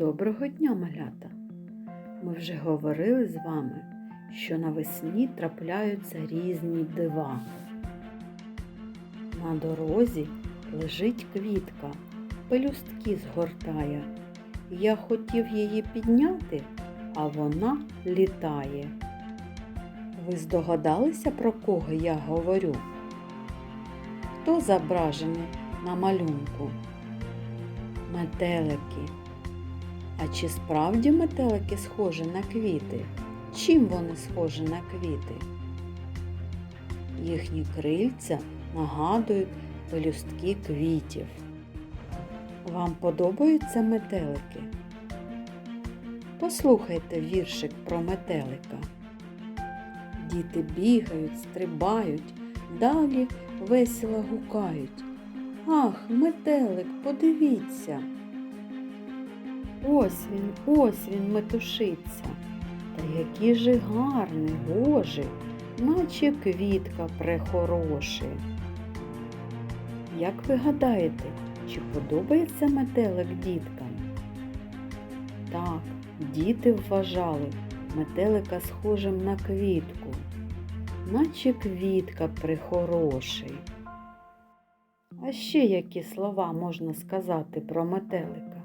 Доброго дня, малята! Ми вже говорили з вами, що навесні трапляються різні дива. На дорозі лежить квітка, пелюстки згортає. Я хотів її підняти, а вона літає. Ви здогадалися, про кого я говорю? Хто зображений на малюнку? Метелики. А чи справді метелики схожі на квіти? Чим вони схожі на квіти? Їхні крильця нагадують пелюстки квітів. Вам подобаються метелики? Послухайте віршик про метелика. Діти бігають, стрибають, далі весело гукають. Ах, метелик, подивіться. Ось він, ось він метушиться. Та який же гарний, божий, наче квітка прехороший. Як ви гадаєте, чи подобається метелик діткам? Так, діти вважали метелика схожим на квітку, наче квітка прихороший. А ще які слова можна сказати про метелика?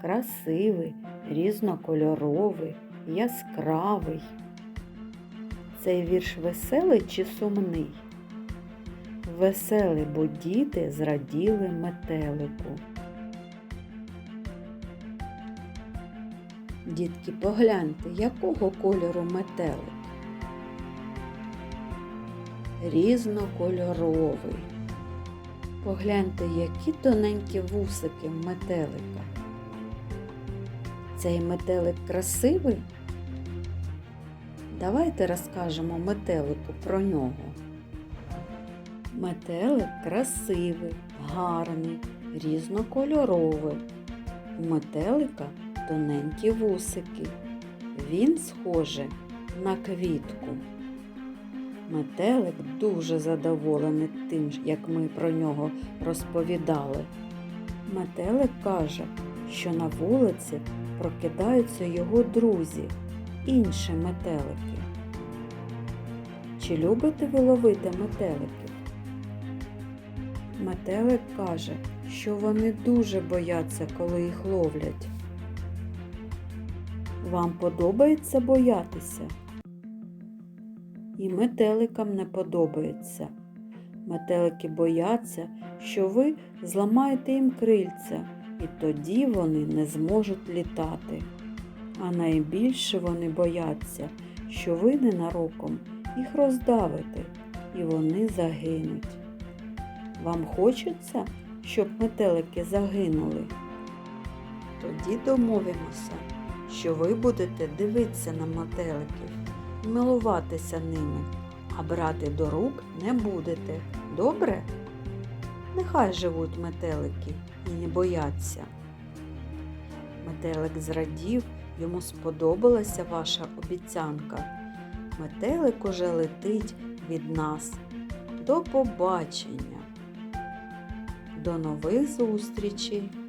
Красивий, різнокольоровий, яскравий. Цей вірш веселий чи сумний? Веселий, бо діти зраділи метелику. Дітки, погляньте, якого кольору метелик? Різнокольоровий. Погляньте, які тоненькі вусики метелика. Цей метелик красивий? Давайте розкажемо метелику про нього. Метелик красивий, гарний, різнокольоровий. У метелика тоненькі вусики. Він схожий на квітку. Метелик дуже задоволений тим, як ми про нього розповідали. Метелик каже, що на вулиці прокидаються його друзі, інші метелики. Чи любите ви ловити метеликів? Метелик каже, що вони дуже бояться, коли їх ловлять. Вам подобається боятися? І метеликам не подобається. Метелики бояться, що ви зламаєте їм крильця, і тоді вони не зможуть літати. А найбільше вони бояться, що ви ненароком їх роздавите, і вони загинуть. Вам хочеться, щоб метелики загинули? Тоді домовимося, що ви будете дивитися на метеликів, і милуватися ними, а брати до рук не будете. Добре? Нехай живуть метелики і не бояться. Метелик зрадів, йому сподобалася ваша обіцянка. Метелик уже летить від нас. До побачення. До нових зустрічей!